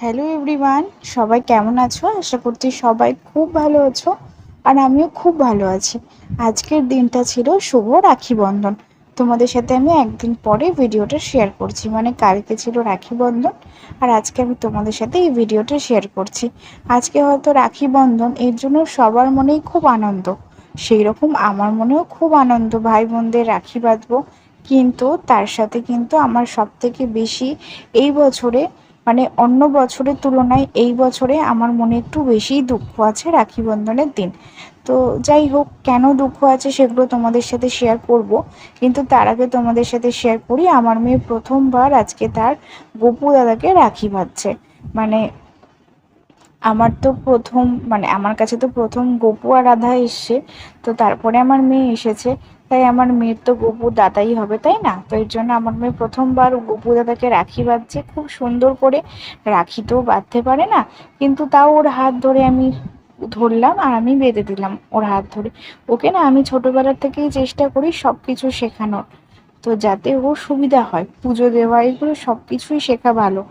Hello everyone সবাই কেমন আছো? আশা করছি সবাই খুব ভালো আছো আর আমিও খুব ভালো আছি। আজকের দিনটা ছিল শুভ রাখি বন্ধন। তোমাদের সাথে আমি একদিন পরে ভিডিওটা শেয়ার করছি। মানে কালকে ছিল রাখি বন্ধন আর আজকে আমি তোমাদের সাথে এই ভিডিওটা শেয়ার করছি। আজকে হয়তো রাখি বন্ধন এর জন্য সবার মনেই খুব আনন্দ। সেই রকম আমার মনেও খুব আনন্দ। ভাই বোনদের রাখি বাঁধবো। কিন্তু তার সাথে কিন্তু আমার সব থেকে বেশি এই বছরে মানে অন্য বছরের তুলনায় এই বছরে আমার মনে একটু বেশিই দুঃখ আছে রাখি বন্ধনের দিন। তো যাই হোক, কেন দুঃখ আছে সেগুলো তোমাদের সাথে শেয়ার করব। কিন্তু তার আগে তোমাদের সাথে শেয়ার করি, আমার মেয়ে প্রথমবার আজকে তার গোপু দাদাকে রাখি বাঁধছে। মানে আমার তো প্রথম মানে আমার কাছে তো প্রথম গপু আর রাধা এসছে, তো তারপরে আমার মেয়ে এসেছে, তাই আমার মেয়ের তো গপু দাদাই হবে, তাই না? তো এর জন্য আমার মেয়ে প্রথমবার গপু দাদাকে রাখি বাঁধছে, খুব সুন্দর করে, রাখি তো বাঁধতে পারে না, কিন্তু তাও ওর হাত ধরে আমি ধরলাম আর আমি বেঁধে দিলাম ওর হাত ধরে। ওকে না আমি ছোটোবেলার থেকেই চেষ্টা করি সব কিছু শেখানোর। তো যাতে ও সুবিধা হয়, পুজো দেওয়া, এগুলো সব কিছুই শেখা ভালো।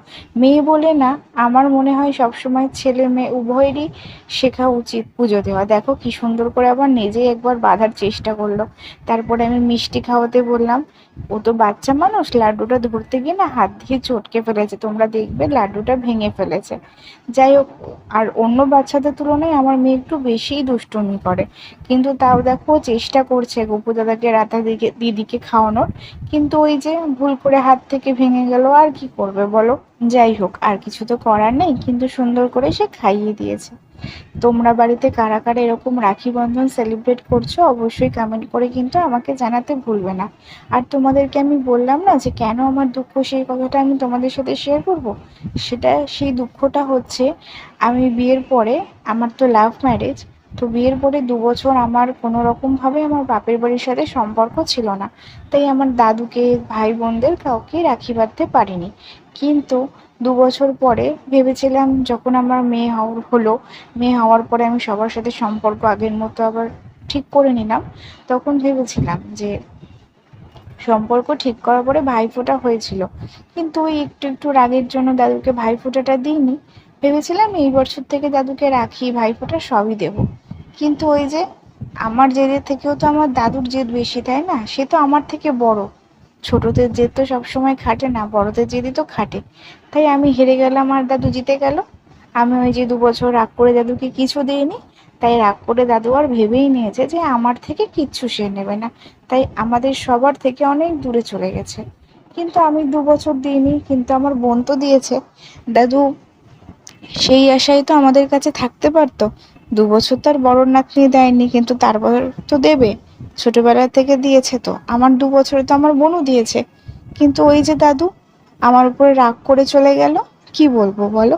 মেয়ে বলে না, আমার মনে হয় সবসময় ছেলে মেয়ে উভয়েরই শেখা উচিত পুজো দেওয়া। দেখো কি সুন্দর করে আবার নিজেই একবার বাঁধার চেষ্টা করল। তারপরে আমি মিষ্টি খাওয়াতে বললাম, ও তো বাচ্চা মানুষ, লাড্ডুটা ধরতে গিয়ে না হাত দিয়ে চটকে ফেলেছে। তোমরা দেখবে লাড্ডুটা ভেঙে ফেলেছে। যাই হোক, আর অন্য বাচ্চাদের তুলনায় আমার মেয়ে একটু বেশিই দুষ্টুমি করে। কিন্তু তাও দেখো চেষ্টা করছে গোপু দাদাকে রাতা দিকে দিদিকে খাওয়ানোর। কিন্তু ওই যে ভুল করে হাত থেকে ভেঙে গেল, আর কি করবে বলো? যাই হোক, আর কিছু তো করার নেই, কিন্তু সুন্দর করে সে খাইয়ে দিয়েছে। তোমরা বাড়িতে কারা কারা এরকম রাখি বন্ধন সেলিব্রেট করছ, অবশ্যই কমেন্ট করে কিন্তু আমাকে জানাতে ভুলবে না। আর তোমাদেরকে আমি বললাম না যে কেন আমার দুঃখ সেই কথাটা আমি তোমাদের সাথে শেয়ার করব? সেটা, সেই দুঃখটা হচ্ছে, আমি বিয়ের পরে আমার তো লাভ ম্যারেজ তো বিয়ের পরে দু বছর আমার কোনো রকমভাবে আমার বাপের বাড়ির সাথে সম্পর্ক ছিল না। তাই আমার দাদুকে ভাই বোনদের কাউকে রাখি বাঁধতে পারিনি। কিন্তু দু বছর পরে ভেবেছিলাম, যখন আমার মেয়ে হওয়ার হলো, মেয়ে হওয়ার পরে আমি সবার সাথে সম্পর্ক আগের মতো আবার ঠিক করে নিলাম। তখন ভেবেছিলাম যে সম্পর্ক ঠিক করার পরে ভাইফোঁটা হয়েছিল। কিন্তু ওই একটু একটু রাগের জন্য দাদুকে ভাইফোঁটাটা দিইনি। ভেবেছিলাম এই বছর থেকে দাদুকে রাখি, ভাইফোঁটা সবই দেব। কিন্তু ওই যে আমার জেদের থেকেও তো আমার দাদুর জেদ বেশি, তাই না? সে তো আমার থেকে বড়। ছোটদের জেদ তো সবসময় খাটে না, বড়দের জেদই তো খাটে। তাই আমি হেরে গেলাম, আর দাদু জিতে গেল। আমি ওই যে দু বছর রাগ করে দাদুকে কিছু দিইনি, তাই রাগ করে দাদু আর ভেবেই নিয়েছে যে আমার থেকে কিচ্ছু সে নেবে না। তাই আমাদের সবার থেকে অনেক দূরে চলে গেছে। কিন্তু আমি দু বছর দিইনি, কিন্তু আমার বোন তো দিয়েছে। দাদু সেই আশাই তো আমাদের কাছে থাকতে পারতো। দু বছর তার বড় নাতনি দেয়নি, কিন্তু তারপর তো দেবে। ছোটবেলা থেকে দিয়েছে তো। আমার দু বছরে তো আমার বোনও দিয়েছে। কিন্তু ওই যে দাদু, আমার উপরে রাগ করে চলে গেল। কি বলব বলো?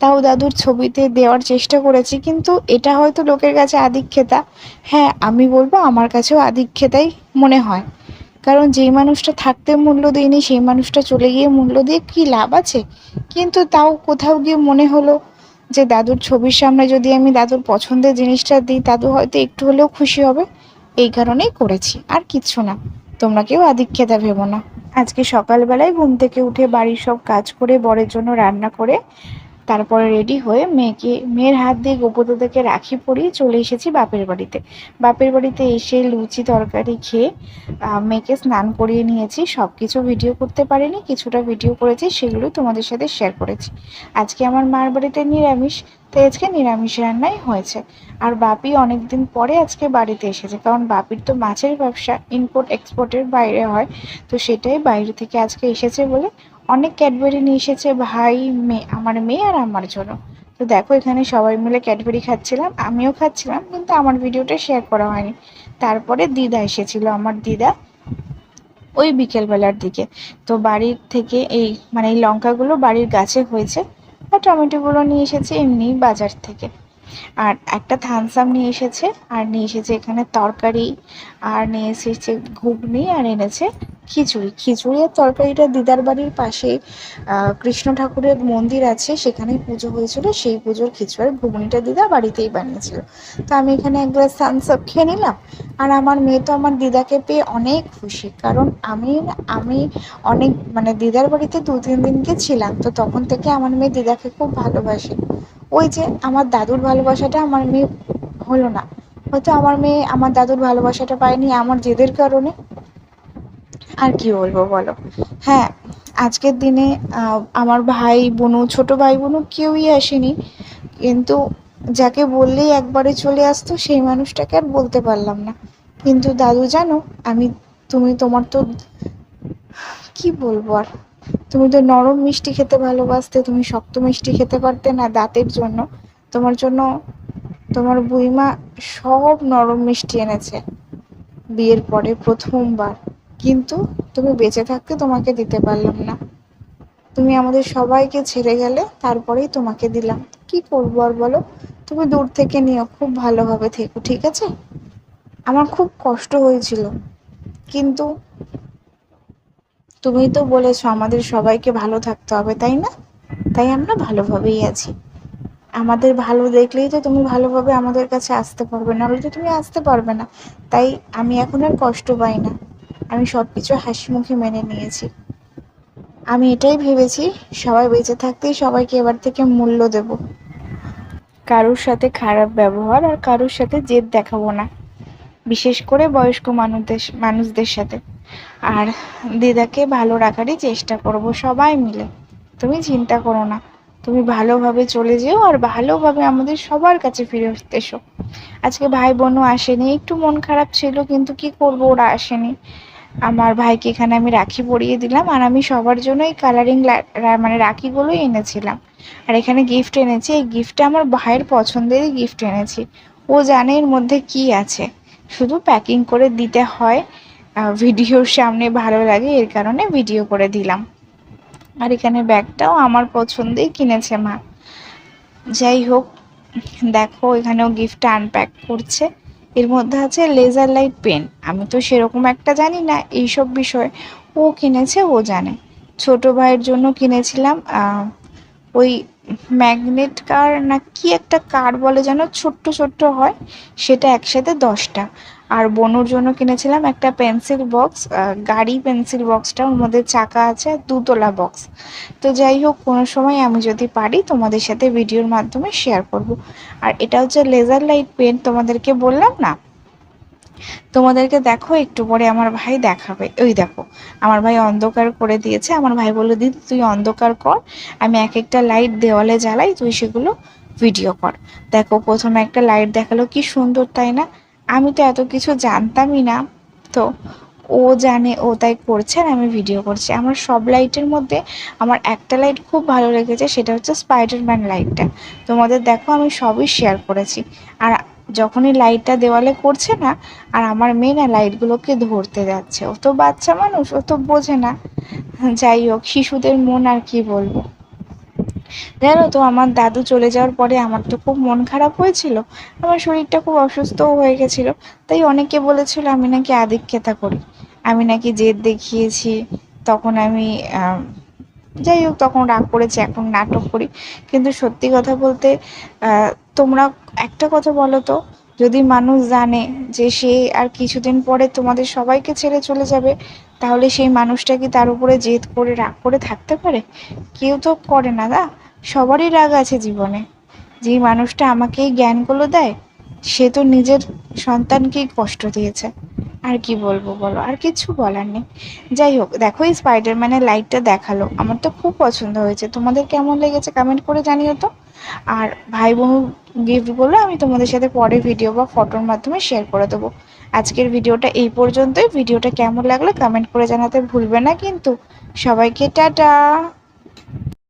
তাও দাদুর ছবিতে দেওয়ার চেষ্টা করেছি, কিন্তু এটা হয়তো লোকের কাছে আদিক্ষেতা। হ্যাঁ আমি বলব আমার কাছেও আদিক্ষেতাই মনে হয়। কারণ যেই মানুষটা থাকতে মূল্য দিইনি সেই মানুষটা চলে গিয়ে মূল্য দিয়ে কি লাভ আছে? কিন্তু তাও কোথাও গিয়ে মনে হলো যে দাদুর ছবির সামনে যদি আমি দাদুর পছন্দের জিনিসটা দিই, দাদু হয়তো একটু হলেও খুশি হবে। এই কারণেই করেছি, আর কিচ্ছু না। তোমরা কেউ আদিক্ষেতা ভেবো না। আজকে সকালবেলায় ঘুম থেকে উঠে বাড়ির সব কাজ করে, বরের জন্য রান্না করে তারপরে রেডি হয়ে মেয়েকে, মেয়ের হাত দিয়ে গোপদাদাকে রাখি পরিয়ে চলে এসেছি বাপের বাড়িতে। বাপের বাড়িতে এসে লুচি তরকারি খেয়ে মেয়েকে স্নান করিয়ে নিয়েছি। সব কিছু ভিডিও করতে পারিনি, কিছুটা ভিডিও করেছি, সেগুলো তোমাদের সাথে শেয়ার করেছি। আজকে আমার মার বাড়িতে নিরামিষ, তাই আজকে নিরামিষ রান্নাই হয়েছে। আর বাপি অনেকদিন পরে আজকে বাড়িতে এসেছে, কারণ বাপির তো মাছের ব্যবসা ইম্পোর্ট এক্সপোর্টের বাইরে হয়, তো সেটাই বাইরে থেকে আজকে এসেছে বলে অনেক ক্যাডবেরি নিয়ে এসেছে ভাই, মেয়ে, আমার মেয়ে আর আমার জন্য। তো দেখো, এখানে সবাই মিলে ক্যাডবেরি খাচ্ছিলাম, আমিও খাচ্ছিলাম, কিন্তু আমার ভিডিওটা শেয়ার করা হয়নি। তারপরে দিদা এসেছিল, আমার দিদা ওই বিকেলবেলার দিকে। তো বাড়ির থেকে এই মানে এই লঙ্কাগুলো বাড়ির গাছে হয়েছে, আর টমেটোগুলো নিয়ে এসেছে এমনি বাজার থেকে। আর একটা থানসাম নিয়ে এসেছে, আর নিয়ে এসেছে এখানে তরকারি, আর নিয়ে এসেছে ঘুগনি, আর এনেছে খিচুড়ি। খিচুড়ি আর তরকারিটা দিদার বাড়ির পাশে কৃষ্ণ ঠাকুরের মন্দির আছে, সেখানেই পুজো হয়েছিল, সেই পুজোর খিচুড়ি আর ঘুগনিটা দিদা বাড়িতেই বানিয়েছিল। তো আমি এখানে এক গ্লাস থানসাপ খেয়ে নিলাম, আর আমার মেয়ে তো আমার দিদাকে পেয়ে অনেক খুশি, কারণ আমি আমি অনেক মানে দিদার বাড়িতে দু তিন দিনকে ছিলাম, তো তখন থেকে আমার মেয়ে দিদাকে খুব ভালোবাসে। ওই যে আমার দাদুর ভালোবাসাটা আমার মেয়ে হলো না। হয়তো আমার মেয়ে আমার দাদুর ভালোবাসাটা পায়নি আমার জেদের কারণে। আর কি বলব বলো? হ্যাঁ আজকের দিনে আমার ভাই বোনু ছোট ভাই বোনু কেউই আসেনি। কিন্তু যাকে বললেই একবারে চলে আসতো, সেই মানুষটাকে আর বলতে পারলাম না। কিন্তু দাদু জানো, আমি, তুমি তোমার তো, কি বলব আর? তুমি তো নরম মিষ্টি খেতে ভালোবাসতে, তুমি শক্ত মিষ্টি খেতে পারতে না দাঁতের জন্য। তোমার জন্য তোমার বুইমা সব নরম মিষ্টি এনেছে বিয়ের পরে প্রথমবার। কিন্তু তুমি বেঁচে থাকতে তোমাকে দিতে পারলাম না। তুমি আমাদের সবাইকে ছেড়ে গেলে তারপরেই তোমাকে দিলাম। কি করব আর বলো? তুমি দূর থেকে নিও, খুব ভালোভাবে থেকো, ঠিক আছে? আমার খুব কষ্ট হয়েছিল। কিন্তু তুমি তো বলেছ আমাদের সবাইকে ভালো থাকতে হবে, তাই না? তাই আমরা ভালোভাবেই আছি। আমাদের ভালো দেখলেই তো তুমি ভালোভাবে আমাদের কাছে আসতে পারবে না তো তুমি আসতে পারবে না। তাই আমি এখন আর কষ্ট পাই না। আমি সব কিছু হাসি মুখে মেনে নিয়েছি। আমি এটাই ভেবেছি, সবাই বেঁচে থাকতেই সবাইকে এবার থেকে মূল্য দেব। কারোর সাথে খারাপ ব্যবহার আর কারোর সাথে জেদ দেখাবো না। বিশেষ করে বয়স্ক মানুষদের মানুষদের সাথে। আর দিদাকে ভালো রাখারই চেষ্টা করব সবাই মিলে। তুমি চিন্তা করো না। তুমি ভালোভাবে চলে যেও আর ভালোভাবে আমাদের সবার কাছে ফিরে এসো। আজকে ভাই বোনও আসেনি। একটু মন খারাপ ছিল, কিন্তু কি করব ওরা আসেনি। আমার ভাইকে এখানে আমি রাখি পরিয়ে দিলাম আর আমি সবার জন্য এই কালারিং মানে রাখিগুলোই এনেছিলাম। আর এখানে গিফট এনেছি। এই গিফটটা আমার ভাইয়ের পছন্দেরই গিফট এনেছি। ও জানে এর মধ্যে কি আছে। শুধু প্যাকিং করে দিতে হয় ভিডিওর সামনে ভালো লাগে, এর কারণে ভিডিও করে দিলাম। আর এখানে ব্যাগটাও আমার পছন্দেই কিনেছে মা। যাই হোক, দেখো এখানেও গিফটটা আনপ্যাক করছে। এর মধ্যে আছে লেজার লাইট পেন আমি তো সেরকম একটা জানি না এইসব বিষয়। ও কিনেছে, ও জানে। ছোট ভাইয়ের জন্য কিনেছিলাম ওই ম্যাগনেট কার না কি একটা কার বলে যেন ছোট্ট ছোট্ট হয়, সেটা একসাথে দশটা। আর বোনুর জন্য কিনেছিলাম একটা পেন্সিল বক্স গাড়ি পেন্সিল বক্সটা, ওর মধ্যে চাকা আছে দুতলা বক্স। তো যাই হোক, কোনো সময় আমি যদি পারি, তোমাদের সাথে ভিডিওর মাধ্যমে শেয়ার করব। আর এটা হচ্ছে লেজার লাইট পেন তোমাদেরকে বললাম না? তোমাদেরকে দেখো, একটু পরে আমার ভাই দেখাবে। ওই দেখো, আমার ভাই অন্ধকার করে দিয়েছে। আমার ভাই বলে, দিদি, তুই অন্ধকার কর। আমি এক একটা লাইট দেওয়ালে জ্বালাই, তুই সেগুলো ভিডিও কর। দেখো, প্রথমে একটা লাইট দেখাল, কি সুন্দর, তাই না? আমি তো এত কিছু জানতামই না। তো ও জানে, ও তাই করছে আর আমি ভিডিও করছি। আমার সব লাইটের মধ্যে আমার একটা লাইট খুব ভালো লেগেছে, সেটা হচ্ছে স্পাইডারম্যান লাইটটা তোমাদের দেখো, আমি সবই শেয়ার করেছি। আর যখনই লাইটটা দেওয়ালে করছে না, আর আমার মেয়ে না লাইটগুলোকে ধরতে যাচ্ছে। ও তো বাচ্চা মানুষ, ও তো বোঝে না। যাই হোক, শিশুদের মন আর কি বলব। জানো তো, আমার দাদু চলে যাওয়ার পরে আমার তো খুব মন খারাপ হয়েছিল। আমার শরীরটা খুব অসুস্থও হয়ে গেছিল। তাই অনেকে বলেছিল, আমি নাকি আদিক্ষেতা করি। আমি নাকি জেদ দেখিয়েছি। তখন আমি যাই হোক, তখন রাগ করেছি, এখন নাটক করি। কিন্তু সত্যি কথা বলতে তোমরা একটা কথা বলো তো, যদি মানুষ জানে যে সে আর কিছুদিন পরে তোমাদের সবাইকে ছেড়ে চলে যাবে, তাহলে সেই মানুষটা কি তার উপরে জেদ করে রাগ করে থাকতে পারে? কেউ তো করে না দা, সবারই রাগ আছে জীবনে। যেই মানুষটা আমাকে এই জ্ঞানগুলো দেয়, সে তো নিজের সন্তানকেই কষ্ট দিয়েছে। আর কি বলব বলো, আর কিছু বলার নেই। যাই হোক, দেখো এই স্পাইডারম্যানের লাইটটা দেখাল, আমার তো খুব পছন্দ হয়েছে। তোমাদের কেমন লেগেছে কমেন্ট করে জানিও তো। আর ভাই বোন গিফটগুলো আমি তোমাদের সাথে পরে ভিডিও বা ফটোর মাধ্যমে শেয়ার করে দেবো। আজকের ভিডিওটা এই পর্যন্তই। ভিডিওটা কেমন লাগল কমেন্ট করে জানাতে ভুলবে না কিন্তু। সবাইকে টাটা!